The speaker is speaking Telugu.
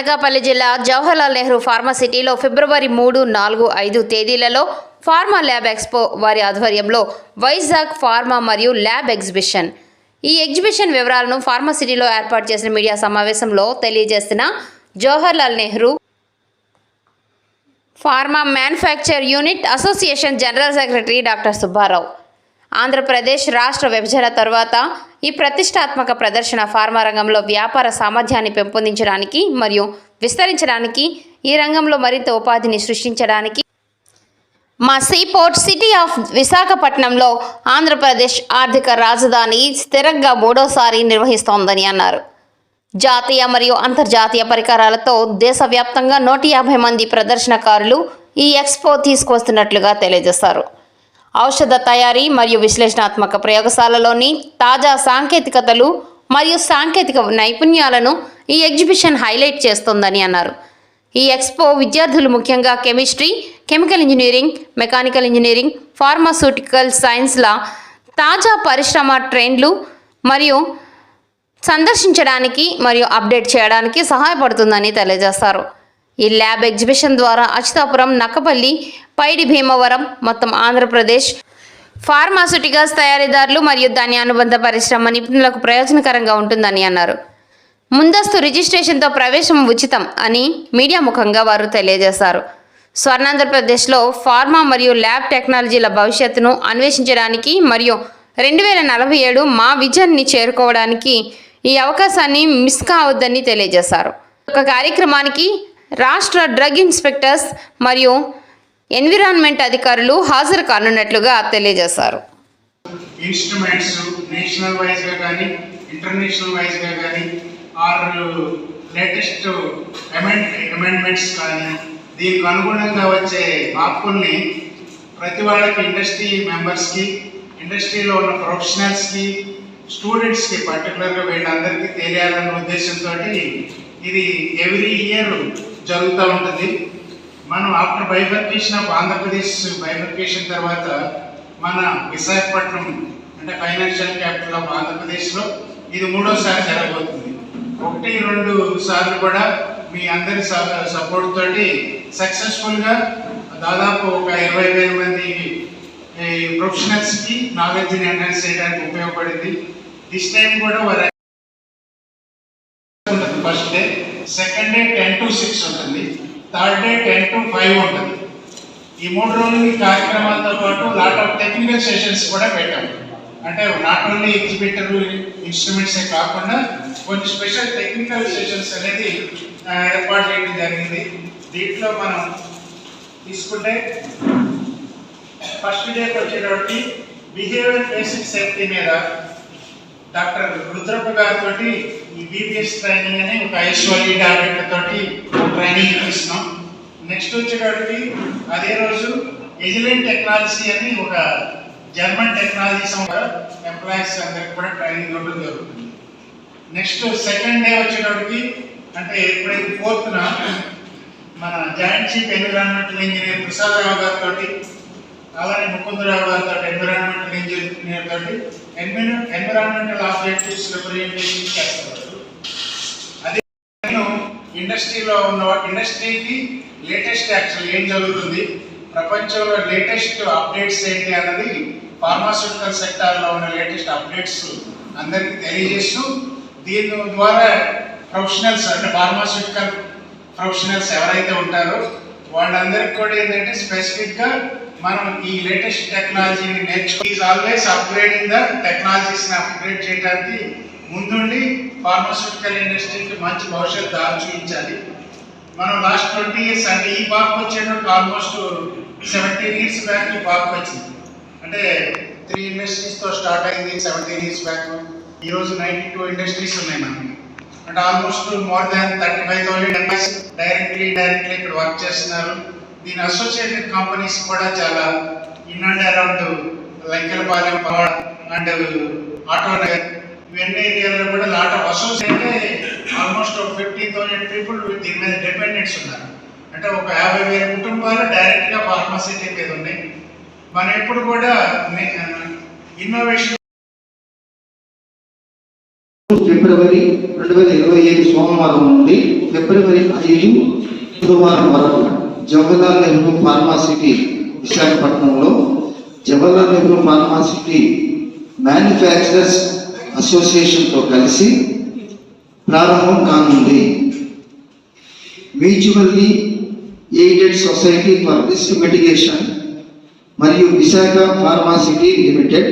అనకాపల్లి జిల్లా జవహర్లాల్ నెహ్రూ ఫార్మాసిటీలో ఫిబ్రవరి మూడు నాలుగు ఐదు తేదీలలో ఫార్మా ల్యాబ్ ఎక్స్పో వారి ఆధ్వర్యంలో వైజాగ్ ఫార్మా మరియు ల్యాబ్ ఎగ్జిబిషన్. ఈ ఎగ్జిబిషన్ వివరాలను ఫార్మాసిటీలో ఏర్పాటు చేసిన మీడియా సమావేశంలో తెలియజేసిన Jawaharlal Nehru pharma manufacture unit association general secretary doctor Subbarao. Andhra Pradesh రాష్ట్ర విభజన తరువాత ఈ ప్రతిష్టాత్మక ప్రదర్శన ఫార్మా రంగంలో వ్యాపార సామర్థ్యాన్ని పెంపొందించడానికి మరియు విస్తరించడానికి ఈ రంగంలో మరింత ఉపాధిని సృష్టించడానికి మా సీపోర్ట్ సిటీ ఆఫ్ విశాఖపట్నంలో ఆంధ్రప్రదేశ్ ఆర్థిక రాజధాని స్థిరంగా మూడోసారి నిర్వహిస్తోందని అన్నారు. జాతీయ మరియు అంతర్జాతీయ పరికరాలతో దేశవ్యాప్తంగా నూట యాభై మంది ప్రదర్శనకారులు ఈ ఎక్స్పో తీసుకొస్తున్నట్లుగా తెలియజేశారు. ఔషధ తయారీ మరియు విశ్లేషణాత్మక ప్రయోగశాలలోని తాజా సాంకేతికతలు మరియు సాంకేతిక నైపుణ్యాలను ఈ ఎగ్జిబిషన్ హైలైట్ చేస్తోందని అన్నారు. ఈ ఎక్స్పో విద్యార్థులు ముఖ్యంగా chemistry chemical engineering mechanical engineering pharmaceutical సైన్స్ల తాజా పరిశ్రమ ట్రెండ్లు మరియు సందర్శించడానికి మరియు అప్డేట్ చేయడానికి సహాయపడుతుందని తెలియజేస్తారు ఈ ల్యాబ్ ఎగ్జిబిషన్ ద్వారా అచ్యుతాపురం నక్కపల్లి పైడి భీమవరం మొత్తం ఆంధ్రప్రదేశ్ ఫార్మాసిటికల్స్ తయారీదారులు మరియు దాని అనుబంధ పరిశ్రమ నిపుణులకు ప్రయోజనకరంగా ఉంటుందని అన్నారు. ముందస్తు రిజిస్ట్రేషన్తో ప్రవేశం ఉచితం అని మీడియా ముఖంగా వారు తెలియజేశారు. స్వర్ణాంధ్రప్రదేశ్లో ఫార్మా మరియు ల్యాబ్ టెక్నాలజీల భవిష్యత్తును అన్వేషించడానికి మరియు రెండు వేల నలభై ఏడు మా విజన్ని చేరుకోవడానికి ఈ అవకాశాన్ని మిస్ కావద్దని తెలియజేశారు. ఒక కార్యక్రమానికి రాష్ట్ర డ్రగ్ ఇన్స్పెక్టర్స్ మరియు ఎన్విరాన్మెంట్ అధికారులు హాజరు కానున్నట్లుగా తెలియజేశారు. ఇన్స్ట్రుమెంట్స్ నేషనల్ వైజ్గా కానీ ఇంటర్నేషనల్ వైజ్గా కానీ ఆర్ లేటెస్ట్ అమెండ్ అమెండ్మెంట్స్ కానీ దీనికి అనుగుణంగా వచ్చే మార్పుల్ని ప్రతి వాళ్ళకి ఇండస్ట్రీ మెంబర్స్కి ఇండస్ట్రీలో ఉన్న ప్రొఫెషనల్స్కి స్టూడెంట్స్కి పర్టికులర్గా వీళ్ళందరికీ తెలియాలన్న ఉద్దేశంతో ఇది ఎవ్రీ ఇయర్ జరుగుతూ ఉంటుంది. మనం after bifurcation of Andhra Pradesh bifurcation తర్వాత మన విశాఖపట్నం అంటే ఫైనాన్షియల్ క్యాపిటల్ ఆఫ్ ఆంధ్రప్రదేశ్లో ఇది మూడోసారి జరగబోతుంది. ఒకటి రెండు సార్లు కూడా మీ అందరి సపోర్ట్ తోటి సక్సెస్ఫుల్గా దాదాపు ఒక ఇరవై వేల మంది ప్రొఫెషనల్స్కి నాలెడ్జ్ని ఎన్హాన్స్ చేయడానికి ఉపయోగపడింది. దిస్ టైం కూడా వారు first day second day ten to six ఉంటుంది third day ten to five ఉంటుంది. ఈ మూడు రోజులు ఈ కార్యక్రమాలతో పాటు లాట్ ఆఫ్ టెక్నికల్ సెషన్స్ కూడా పెట్టాము అంటే నాట్ ఓన్లీ ఎగ్జిబిటర్ ఇన్స్ట్రుమెంట్సే కాకుండా కొన్ని స్పెషల్ టెక్నికల్ సెషన్స్ అనేది ఏర్పాటు చేయడం జరిగింది. దీంట్లో మనం తీసుకుంటే ఫస్ట్ డేకి వచ్చేటప్పటికి బిహేవియర్ బేసిక్ సేఫ్టీ మీద డాక్టర్ రుద్రప్ప గారితో ఈ బీపీఎస్ ట్రైనింగ్ అని ఒక ఐశ్వర్య డైరెక్టర్ తోటి ట్రైనింగ్ ఇస్తున్నాం. నెక్స్ట్ వచ్చేటప్పటికి అదే రోజు ఎజిలెంట్ టెక్నాలజీ అని ఒక జర్మన్ టెక్నాలజీ సంస్థ ఎంప్లాయీస్ అందరికి కూడా ట్రైనింగ్ ఇవ్వడం జరుగుతుంది. నెక్స్ట్ సెకండ్ డే వచ్చేటప్పటికి అంటే ఎప్పుడైతే ఫోర్త్న మన joint chief environmental engineer Prasadarao గారితో అలానే ముకుందరావు గారితో ఎన్విరాన్మెంటల్ ఇంజనీర్ తోటి ఎన్విరాన్మెంటల్ ఆబ్జెక్టివ్స్ రిప్రజెంటేషన్ చేస్తారు ఇండస్ట్రీలో ఉన్న ఇండస్ట్రీకి లేటెస్ట్ యాక్చువల్ ఏం జరుగుతుంది? ప్రపంచంలో లేటెస్ట్ అప్డేట్స్ ఏంటి అన్నది ఫార్మాస్యూటికల్ సెక్టార్లో ఉన్న లేటెస్ట్ అప్డేట్స్ అందరికీ తెలియజేస్తూ దీని ద్వారా ప్రొఫెషనల్స్ అంటే ఫార్మాస్యూటికల్ ప్రొఫెషనల్స్ ఎవరైతే ఉంటారో వాళ్ళందరికీ కూడా ఏంటంటే స్పెసిఫిక్గా మనం ఈ లేటెస్ట్ టెక్నాలజీని నేర్చుకో ఈజ్ ఆల్వేస్ అప్గ్రేడింగ్ ద టెక్నాలజీస్ని అప్గ్రేడ్ చేయడానికి ముందుండి ఫార్మాస్యూటికల్ ఇండస్ట్రీకి మంచి భవిష్యత్తు దారి చూపించాలి. మనం లాస్ట్ ట్వంటీ ఇయర్స్ అంటే ఈ పార్క్ వచ్చేటప్పుడు ఆల్మోస్ట్ సెవెంటీన్ ఇయర్స్ బ్యాక్ ఈ పార్క్ వచ్చింది. అంటే త్రీ ఇండస్ట్రీస్తో స్టార్ట్ అయింది సెవెంటీన్ ఇయర్స్ బ్యాక్ ఈరోజు నైంటీ టూ ఇండస్ట్రీస్ ఉన్నాయి మనకి. అంటే almost more than thirty five thousand employees directly directly ఇక్కడ వర్క్ చేస్తున్నారు. దీని అసోసియేటెడ్ కంపెనీస్ కూడా చాలా in and around Lankelapalem power and auto Nagar ఇవన్నీ ఏరియాలో కూడా లాట్ ఆఫ్ అసోసియేట్ ఆల్మోస్ట్ ఒక ఫిఫ్టీన్ థౌసండ్ పీపుల్ దీని మీద డిపెండెంట్స్ ఉన్నారు. అంటే ఒక యాభై వేల కుటుంబాలు డైరెక్ట్గా ఫార్మసిటీ మీద ఉన్నాయి. మనం ఎప్పుడు కూడా ఇన్నోవేషన్ ఫిబ్రవరి రెండు వేల ఇరవై ఐదు సోమవారం నుండి ఫిబ్రవరి ఐదు బుధవారం వరకు జవహర్లాల్ నెహ్రూ ఫార్మాసిటీ విశాఖపట్నంలో Jawaharlal Nehru pharma city manufacturers అసోసియేషన్తో కలిసి ప్రారంభం కానుంది mutually aided society for risk mitigation మరియు విశాఖ ఫార్మాసిటీ లిమిటెడ్